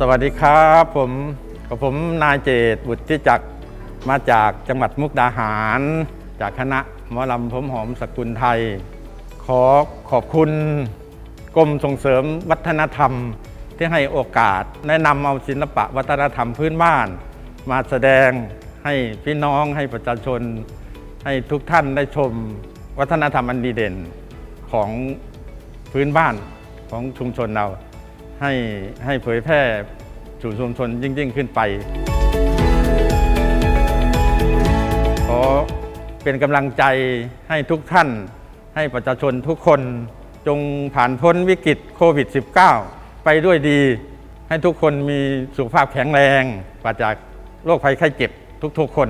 สวัสดีครับผมกับผมนายเจตบุตรที่จักมาจากจังหวัดมุกดาหาร จากคณะหมอลำผมหอมสกุลไทย ขอขอบคุณกรมส่งเสริมวัฒนธรรมที่ให้โอกาสแนะนำเอาศิลปะวัฒนธรรมพื้นบ้าน มาแสดงให้พี่น้องให้ประชาชน ให้ทุกท่านได้ชมวัฒนธรรมอันดีเด่นของพื้นบ้านของชุมชนเรา ให้ให้เผยแพร่สู่ชุมชนยิ่งยิ่งขึ้นไป ขอเป็นกำลังใจให้ทุกท่าน ให้ประชาชนทุกคนจงผ่านพ้นวิกฤตโควิด -19 ไปด้วยดี ให้ทุกคนมีสุขภาพแข็งแรงปราศจากโรคภัยไข้เจ็บทุกๆคน